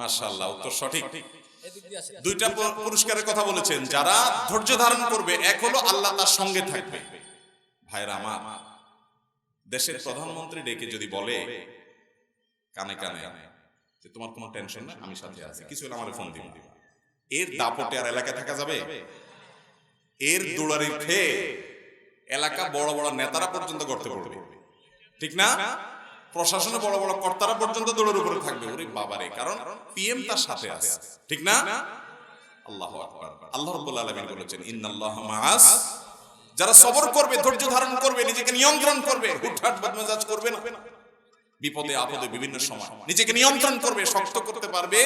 মাশাআল্লাহ উত্তর সঠিক। দুইটা পুরস্কারের কথা বলেছেন যারা ধৈর্য ধারণ করবে এক হলো আল্লাহ তার সঙ্গে থাকবে। ভাইরা আমার দেশের প্রধানমন্ত্রী ডেকে যদি বলে কানে কানে যে তোমার কোনো টেনশন না আমি সাথে আছি কিছু হলে আমার ফোন দিব। এর দাপটে আর এলাকায় থাকা যাবে? এর দৌড়ারির খেয়ে এলাকা বড় বড় নেতারা পর্যন্ত করতে পড়বে ঠিক না? প্রশাসনে বড় বড় কর্তারা পর্যন্ত দৌড়ের উপরে থাকবে। ওরে বাবারে, কারণ পিএম তার সাথে আছে। ঠিক না? আল্লাহ আল্লাহ রাব্বুল আলামিন বলেছেন, ইন্নাল্লাহ মাআস। যারা সবর করবে, ধৈর্য ধারণ করবে, নিজেকে নিয়ন্ত্রণ করবে, হুটহাট বদমেজাজ করবে না। বিপদে, আপদে বিভিন্ন সময় নিজেকে নিয়ন্ত্রণ করবে, শক্ত করতে পারবে।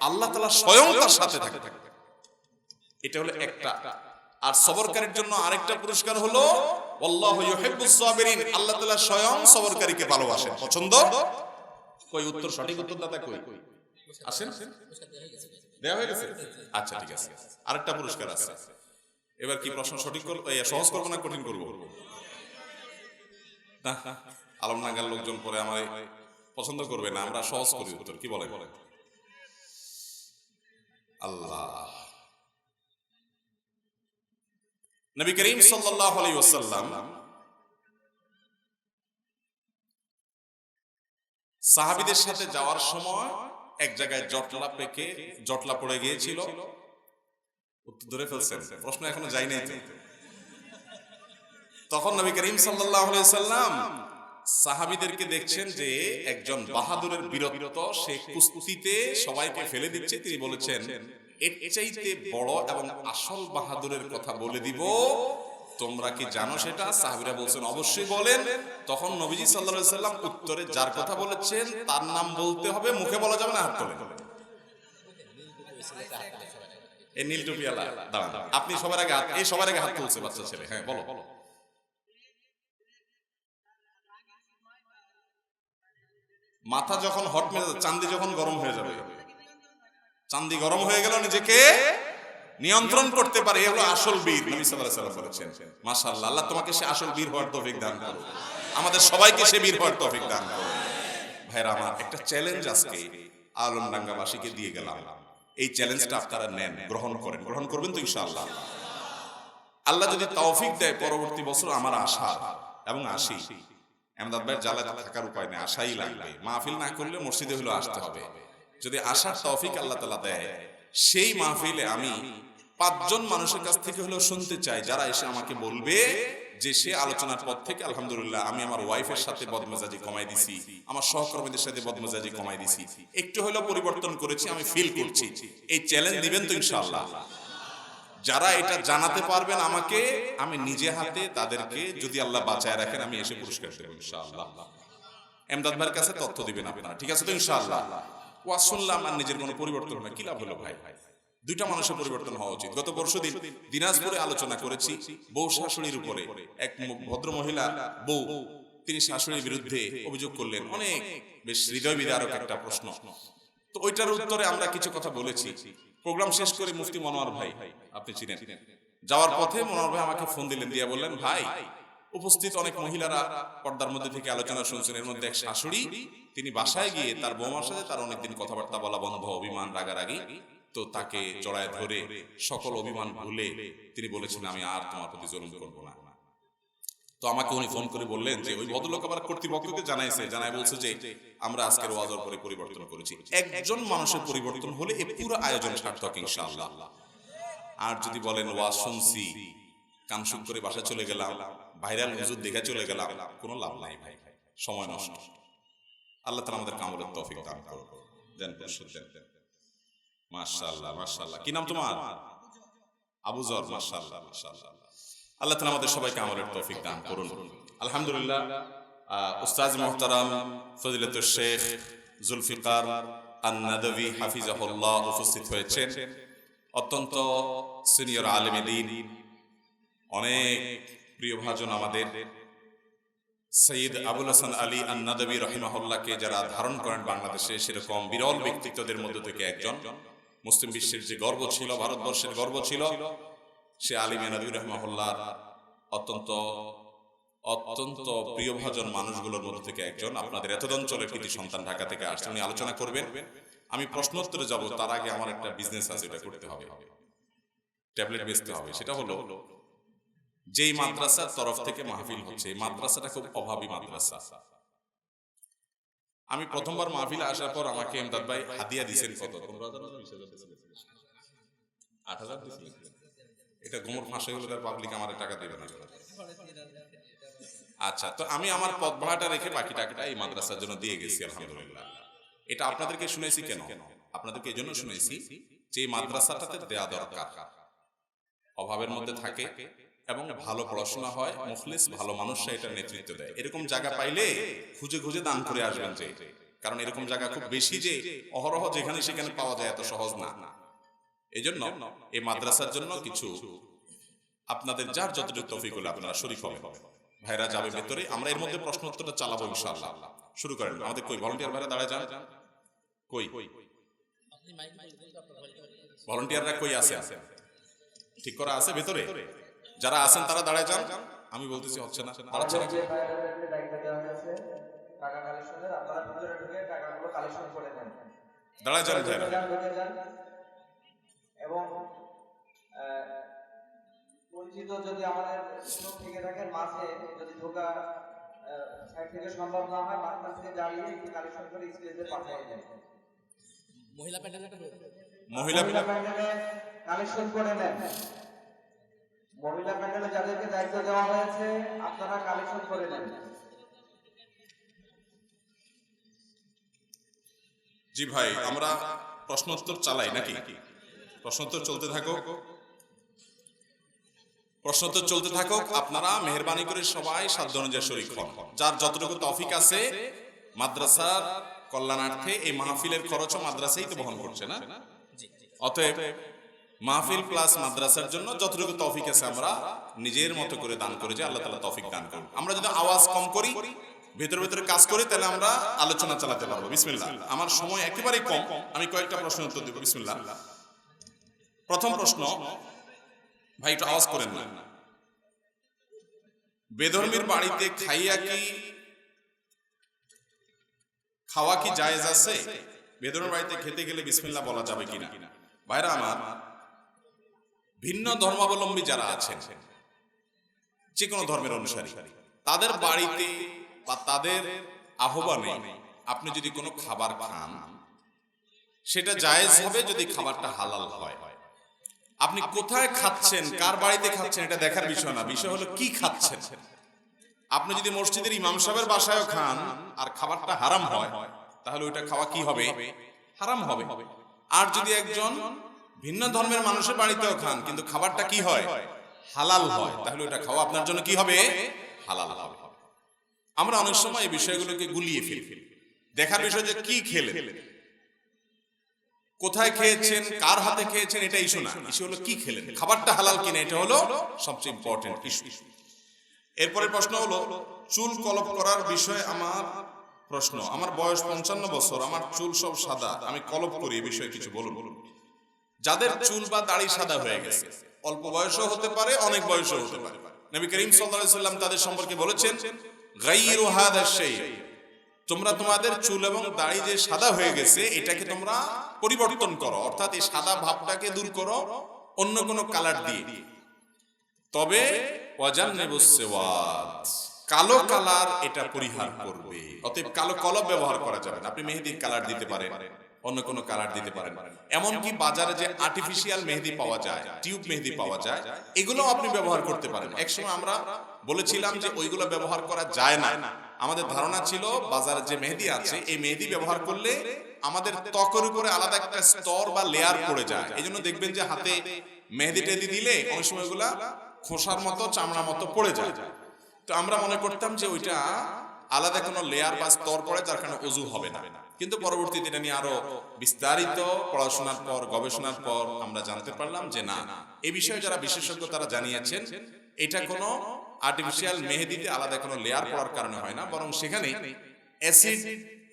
আল্লাহ তাআলা স্বয়ং তার সাথে থাকবে। এটা হলো একটা। আর সবরকারীর জন্য আরেকটা পুরস্কার হলো আল্লাহ স্বয়ং সবরকারীকে ভালোবাসেন। পছন্দ? কই, উত্তর সঠিক কই? হয়ে গেছে? আচ্ছা ঠিক আছে। আরেকটা পুরস্কার আছে। এবার কি প্রশ্ন সঠিক সহজ না কঠিন করব? আলম নাগার লোকজন পরে আমার পছন্দ করবে না, আমরা সহজ করি উত্তর। কি বলে বলে আল্লাহ। নবী করিম সাল্লাল্লাহু আলাইহি ওয়াসাল্লাম সাহাবীদের সাথে যাওয়ার সময় এক জায়গায় জটলা পেকে জটলা পড়ে গিয়েছিল। উত্তর ধরে ফেলছেন। প্রশ্ন এখনও যাই নাই তখন নবী করিম সাল্লাম সাহাবীদেরকে দেখছেন যে একজন বাহাদুরের বীরত্ব সে কুস্তিতে সবাইকে ফেলে দিচ্ছে। তিনি বলেছেন এর চাইতে বড় এবং আসল বাহাদুরের কথা বলে দিব। তোমরা কি জানো সেটা? সাহাবীরা বলছেন, অবশ্যই বলেন। তখন নবীজি আলাইহি সাল্লাম উত্তরে যার কথা বলেছেন, তার নাম বলতে হবে, মুখে বলা যাবে না হাত তোলে। এই নীল টুপিওয়ালা, দাঁড়ান। আপনি সবার আগে এই সবার আগে হাত তুলছে বাচ্চা ছেলে। হ্যাঁ বলো। বলো মাথা যখন হট মেরে চান্দি যখন গরম হয়ে যাবে চান্দি গরম হয়ে গেল নিজেকে নিয়ন্ত্রণ করতে পারে, এ হলো আসল বীর, নবী সাল্লাল্লাহু আলাইহি বলেছেন। মাশাআল্লাহ, আল্লাহ তোমাকে সে আসল বীর হওয়ার তৌফিক দান আমাদের সবাইকে সে বীর হওয়ার তৌফিক দান ভাইরা আমার একটা চ্যালেঞ্জ আজকে আলমডাঙ্গাবাসীকে দিয়ে গেলাম। এই চ্যালেঞ্জটা আপনারা নেন, গ্রহণ করেন। গ্রহণ করবেন তো ইনশাআল্লাহ। আল্লাহ যদি তৌফিক দেয় পরবর্তী বছর, আমার আশা এবং আসি এমদাদ ভাইয়ের জ্বালা থাকার উপায় নেই, আশাই লাগবে। মাহফিল না করলে মসজিদে হলেও আসতে হবে। যদি আসার তৌফিক আল্লাহ তালা দেয়, সেই মাহফিলে আমি পাঁচজন মানুষের কাছ থেকে হলেও শুনতে চাই, যারা এসে আমাকে বলবে যে সে আলোচনার পর থেকে আলহামদুলিল্লাহ আমি আমার ওয়াইফের সাথে বদমেজাজি কমাই দিছি, আমার সহকর্মীদের সাথে বদমেজাজি কমাই দিছি। একটু হলেও পরিবর্তন করেছি, আমি ফিল করছি। এই চ্যালেঞ্জ দিবেন তো ইনশাআল্লাহ। যারা এটা জানাতে পারবেন আমাকে, আমি নিজে হাতে তাদেরকে যদি আল্লাহ বাঁচায় রাখেন, আমি এসে পুরস্কার দেবো ইনশাআল্লাহ। এমদাদ ভাইয়ের কাছে তথ্য দিবেন আপনারা, ঠিক আছে তো ইনশাআল্লাহ? ওয়া শুনলাম আর নিজের কোনো পরিবর্তন হয় কি লাভ হলো ভাই? দুইটা মানুষের পরিবর্তন হওয়া উচিত। গত পরশু দিন দিনাজপুরে আলোচনা করেছি বউ শাশুড়ির উপরে। এক ভদ্র মহিলা বউ, তিনি শাশুড়ির বিরুদ্ধে অভিযোগ করলেন। অনেক বেশ হৃদয় বিদারক একটা প্রশ্ন। তো ওইটার উত্তরে আমরা কিছু কথা বলেছি। প্রোগ্রাম শেষ করে মুফতি মনোয়ার ভাই, আপনি চিনেন। যাওয়ার পথে মনোয়ার ভাই আমাকে ফোন দিলেন, দিয়ে বললেন, ভাই উপস্থিত অনেক মহিলারা পর্দার মধ্যে থেকে আলোচনা শুনছেন। এর মধ্যে এক শাশুড়ি, তিনি বাসায় গিয়ে তার বৌমার সাথে তার অনেকদিন কথাবার্তা বলা বন্ধ, অভিমান, রাগারাগি। তো তাকে জড়ায় ধরে সকল অভিমান ভুলে তিনি বলেছেন, আমি আর তোমার প্রতি জুলুম করব না। তো আমাকে উনি ফোন করে বললেন যে, ওই ভদ্রলোক আবার কর্তৃপক্ষকে জানাইছে। জানাই বলছে যে, আমরা আজকের ওয়াজের পরে পরিবর্তন করেছি। একজন মানুষের পরিবর্তন হলে এই পুরো আয়োজন সার্থক, ইনশাআল্লাহ। আর যদি বলেন, ওয়াজ শুনছি। কান শুক করে বাসা চলে গেলাম। ভাইরাল হুজুর দেখে চলে গেলাম কোনো লাভ নাই ভাই। সময় নষ্ট। আল্লাহ তাআলা আমাদের কামলের তৌফিক দান করুন। দেন দেন। মাশাআল্লাহ কি নাম তোমার? আবু জর মাশাআল্লাহ মাশাআল্লাহ। আল্লাহ তাআলা আমাদের সবাইকে আমলের তৌফিক দান করুন। আলহামদুলিল্লাহ উস্তাজ মুহতারাম ফজিলতুল শেখ জুলফিকার আন-নাদভী হাফিজাহুল্লাহ উপস্থিত হয়েছেন। অত্যন্ত সিনিয়র আলেমে দিন অনেক প্রিয় ভাজন আমাদের, সৈয়দ আবুল হাসান আলী আন্নাদবী রহিমাহুল্লাহকে যারা ধারণ করেন বাংলাদেশে, সেরকম বিরল ব্যক্তিত্বদের মধ্য থেকে একজন। মুসলিম বিশ্বের যে গর্ব ছিল, ভারতবর্ষের গর্ব ছিল, সে আলী মেনাদুর রহমাহুল্লাহর অত্যন্ত অত্যন্ত প্রিয়ভাজন মানুষগুলোর মধ্যে থেকে একজন। আপনাদের এত অঞ্চলের কৃতি সন্তান ঢাকা থেকে আসছে, উনি আলোচনা করবেন। আমি প্রশ্নোত্তরে যাব, তার আগে আমার একটা বিজনেস আছে, এটা করতে হবে। ট্যাবলেট বেচতে হবে, সেটা হলো যেই মাদ্রাসার তরফ থেকে মাহফিল হচ্ছে। এই মাদ্রাসাটা খুব অভাবী মাদ্রাসা। আমি প্রথমবার মাহফিলে আসার পর আমাকে এমদাদ ভাই হাদিয়া দিয়েছেন কত? আট হাজার এটা গোমর ফাঁস গেলে তার পাবলিক আমার টাকা দেবে না। আচ্ছা তো আমি আমার পদ ভাড়াটা রেখে বাকি টাকাটা এই মাদ্রাসার জন্য দিয়ে গেছি আলহামদুলিল্লাহ। এটা আপনাদেরকে শুনেছি কেন? আপনাদেরকে এই জন্য শুনেছি যে এই মাদ্রাসাটাতে দেয়া দরকার। অভাবের মধ্যে থাকে। এবং ভালো পড়াশোনা হয় মুখলিস ভালো মানুষরা এটা নেতৃত্ব দেয়। এরকম জায়গা পাইলে খুঁজে খুঁজে দান করে আসবেন যে। কারণ এরকম জায়গা খুব বেশি যে অহরহ যেখানে সেখানে পাওয়া যায় এত সহজ না। এই জন্য এই মাদ্রাসার জন্য কিছু আপনাদের যার যতটুকু তফিক হলে আপনারা শরীফ হবে ভাইরা যাবে ভেতরে আমরা এর মধ্যে প্রশ্ন উত্তরটা চালাবো ইনশাআল্লাহ। শুরু করেন। আমাদের কই ভলান্টিয়ার ভাইরা দাঁড়ায় যান? কই? ভলান্টিয়াররা কই আছে ঠিক করা আছে? ভেতরে যারা আছেন তারা দাঁড়ায় যান। আমি বলতেছি হচ্ছে না। দাঁড়াচ্ছে না। দাঁড়ায় যান। এবং পরিচিত যদি আমাদের লোক থেকে থাকেন মাঝে যদি ঢোকা সাইড থেকে সম্ভব না হয় মাঝখান থেকে দাঁড়িয়ে একটু কালেকশন করে স্টেজে পাঠিয়ে মহিলা প্যান্ডেলে কালেকশন করে নেন। মহিলা প্যান্ডেলে যাদেরকে দায়িত্ব দেওয়া হয়েছে আপনারা কালেকশন করে নেন। জি ভাই আমরা প্রশ্নোত্তর চালাই নাকি? প্রশ্নোত্তর চলতে থাকুক। প্রশ্নোত্তর চলতে থাকুক আপনারা মেহরবানি করে সবাই সাধ্য অনুযায়ী শরীর হন। যার যতটুকু তফিক আছে মাদ্রাসার কল্যাণার্থে এই মাহফিলের খরচও মাদ্রাসাই তো বহন করছে না? অতএব মাহফিল প্লাস মাদ্রাসার জন্য যতটুকু তৌফিক আছে আমরা নিজের মতো করে দান করে যে আল্লাহ তাআলা তৌফিক দান করুন। আমরা যদি আওয়াজ কম করি, ভেতরে ভেতরে কাজ করি, তাহলে আমরা আলোচনা চালাতে পারব। বিসমিল্লাহ। আমার সময় একেবারেই কম, আমি কয়েকটা প্রশ্ন উত্তর দেব। বিসমিল্লাহ। প্রথম প্রশ্ন, ভাই একটু আওয়াজ করেন না। বেধর্মীর বাড়িতে খাইয়া কি, খাওয়া কি জায়েজ আছে? বেদনের বাড়িতে খেতে গেলে বিসমিল্লাহ বলা যাবে কিনা? ভাইরা আমার ভিন্ন ধর্মাবলম্বী যারা আছেন যে কোনো ধর্মের অনুসারী তাদের বাড়িতে বা তাদের আহ্বানে আপনি যদি কোনো খাবার খান সেটা জায়েজ হবে যদি খাবারটা হালাল হয়। আপনি কোথায় খাচ্ছেন কার বাড়িতে খাচ্ছেন এটা দেখার বিষয় না বিষয় হলো কি খাচ্ছেন। আপনি যদি মসজিদের ইমাম সাহেবের বাসায়ও খান আর খাবারটা হারাম হয় তাহলে ওইটা খাওয়া কি হবে? হারাম হবে। আর যদি একজন ভিন্ন ধর্মের মানুষের বাড়িতেও খান কিন্তু খাবারটা কি হয়? হালাল হয়। তাহলে ওটা খাওয়া আপনার জন্য কি হবে? হালাল হবে। আমরা অনেক সময় এই বিষয়গুলোকে গুলিয়ে ফেলি। দেখার বিষয় যে কি খেলে কোথায় খেয়েছেন? কার হাতে খেয়েছেন? এটা ইস্যু না ইস্যু হলো কি খেলেন? খাবারটা হালাল কিনা? এটা হলো সবচেয়ে ইম্পর্টেন্ট ইস্যু এরপরে প্রশ্ন হলো চুল কলপ করার বিষয়ে আমার প্রশ্ন। আমার বয়স পঞ্চান্ন বছর আমার চুল সব সাদা। আমি কলপ করি এই বিষয়ে কিছু বলুন। যাদের চুল বা দাড়ি সাদা হয়ে গেছে। অল্প বয়সও হতে পারে অনেক বয়সও হতে পারে। নবী করিম সাল্লাম তাদের সম্পর্কে বলেছেন তোমরা তোমাদের চুল এবং দাড়ি যে সাদা হয়ে গেছে এটাকে তোমরা পরিবর্তন করো। অর্থাৎ এই সাদা ভাবটাকে দূর করো অন্য কোনো কালার দিয়ে। তবে কালো কালার এটা পরিহার করবে। অতএব কালো কলব ব্যবহার করা যাবে না। আপনি মেহেদির কালার দিতে পারেন। অন্য কোনো কালার দিতে পারেন। এমনকি বাজারে যে আর্টিফিশিয়াল মেহেদি পাওয়া যায় টিউব মেহেদি পাওয়া যায় এগুলো আপনি ব্যবহার করতে পারেন। একসময় আমরা বলেছিলাম যে ওইগুলো ব্যবহার করা যায় না। আমাদের ধারণা ছিল বাজারে যে মেহেদি আছে, এই মেহেদি ব্যবহার করলে আমাদের ত্বকের উপরে আলাদা একটা স্তর বা লেয়ার পড়ে যায়। এই জন্য দেখবেন যে হাতে মেহেদি টেদি দিলে অনেক সময় ওইগুলা খোসার মতো চামড়া মতো পড়ে যায়। তো আমরা মনে করতাম যে ওইটা আলাদা কোনো লেয়ার বা স্তর পড়ে যার কারণে অজু হবে না। কিন্তু পরবর্তী দিনে নিয়ে আরও বিস্তারিত পড়াশোনার পর, গবেষণার পর আমরা জানতে পারলাম যে না, এ বিষয়ে যারা বিশেষজ্ঞ তারা জানিয়েছেন, এটা কোনো আর্টিফিশিয়াল মেহেদিতে আলাদা কোনো লেয়ার পড়ার কারণে হয় না, বরং সেখানে অ্যাসিড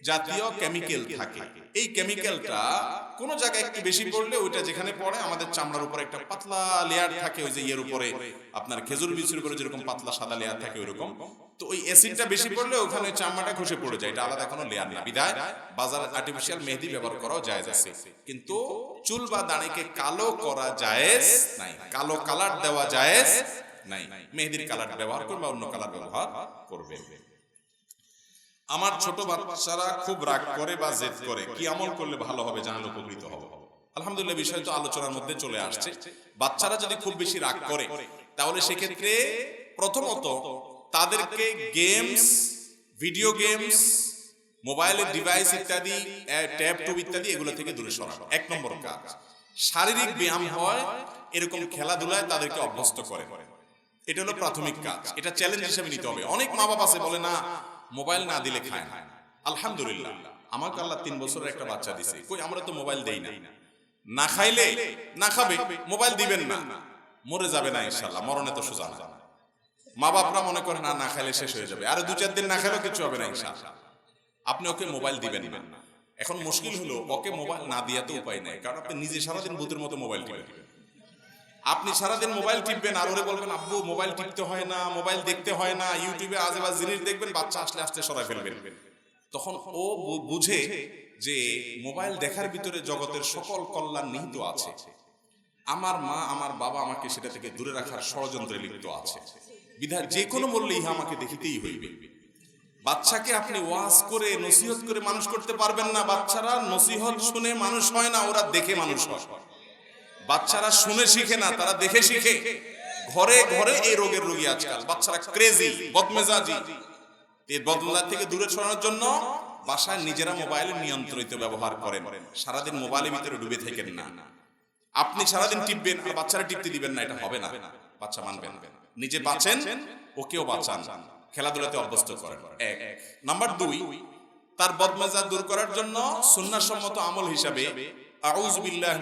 জাতীয় কেমিক্যাল থাকে। এই কেমিক্যালটা কোন জায়গায় একটু বেশি পড়লে ওইটা যেখানে পড়ে আমাদের চামড়ার উপরে একটা পাতলা লেয়ার থাকে ওই যে ইয়ের উপরে। আপনার খেজুর বীজের উপরে যেরকম পাতলা সাদা লেয়ার থাকে ওইরকম। তো ওই অ্যাসিডটা বেশি পড়লে ওখানে চামড়াটা খসে পড়ে যায়। এটা আলাদা কোনো লেয়ার না। বিদায়। বাজারে আর্টিফিশিয়াল মেহেদি ব্যবহার করাও যায় আছে। কিন্তু চুল বা দাড়িকে কালো করা জায়েজ নাই। কালো কালার দেওয়া জায়েজ নাই। মেহেদির কালার ব্যবহার করবে অন্য কালার ব্যবহার করবে আমার ছোট বাচ্চারা খুব রাগ করে বা জেদ করে। কি আমল করলে ভালো হবে জানালে উপকৃত হবে। আলহামদুলিল্লাহ, বিষয় তো আলোচনার মধ্যে চলে আসছে। বাচ্চারা যদি খুব বেশি রাগ করে, তাহলে সেক্ষেত্রে প্রথমত তাদেরকে গেমস, ভিডিও গেমস মোবাইলের ডিভাইস ইত্যাদি ট্যাব টুব ইত্যাদি এগুলো থেকে দূরে সরানো। এক নম্বর কাজ, শারীরিক ব্যায়াম হয়, এরকম খেলাধুলায় তাদেরকে অভ্যস্ত করে। এটা হলো প্রাথমিক কাজ। এটা চ্যালেঞ্জ হিসেবে নিতে হবে। অনেক মা বাবা আছে, বলে না মোবাইল না দিলে খায় না। আলহামদুলিল্লাহ। আমাকে আল্লাহ তিন বছরের একটা বাচ্চা দিছে। কই আমরা তো মোবাইল দেই না। না খাইলে না খাবে মোবাইল দিবেন না। মরে যাবে না ইনশাল্লাহ মরণে তো সোজা না মা বাপরা মনে করে না না খাইলে শেষ হয়ে যাবে। আর দু চার দিন না খাইলেও কিছু হবে না ইনশাল্লাহ আপনি ওকে মোবাইল দিবেন না। এখন মুশকিল হলো ওকে মোবাইল না দিয়া তো উপায় নাই। কারণ আপনি নিজে সারাদিন ভূতের মতো মোবাইল টিপেন। আপনি সারাদিন মোবাইল টিপবেন, আর ওরে বলবেন, আব্বু, মোবাইল টিপতে হয় না, মোবাইল দেখতে হয় না, ইউটিউবে আজেবাজ জিনিস দেখবেন, বাচ্চা আসলে আসতে সরাই ফেলবেন। তখন ও বুঝে যে মোবাইল দেখার ভিতরে জগতের সকল কল্যাণ নিহিত আছে। আমার মা, আমার বাবা আমাকে সেটা থেকে দূরে রাখার ষড়যন্ত্রে লিপ্ত আছে। বিধায় যে কোনো মূল্যে ইহা আমাকে দেখিতেই হইবে। বাচ্চাকে আপনি ওয়াজ করে, নসিহত করে মানুষ করতে পারবেন না। বাচ্চারা নসিহত শুনে মানুষ হয় না, ওরা দেখে মানুষ হয়। বাচ্চারা শুনে শিখে না, তারা দেখে শিখে। ঘরে ঘরে এই রোগের রোগী আজকাল। বাচ্চারা ক্রেজি বদমেজাজি। এই বদমেজাজ থেকে দূরে সরানোর জন্য বাসায় নিজেরা মোবাইলে নিয়ন্ত্রিত ব্যবহার করেন। সারাদিন মোবাইলের ভিতরে ডুবে থাকেন না। আপনি সারাদিন টিপবেন, আর বাচ্চারা টিপতে দিবেন না, এটা হবে না। বাচ্চা মানবে না। নিজে বাঁচেন, ওকেও বাঁচান। খেলাধুলাতে অভ্যস্ত করেন। এক। নাম্বার দুই, তার বদমেজাজ দূর করার জন্য সুন্নাহসম্মত আমল হিসাবে আউযু বিল্লাহি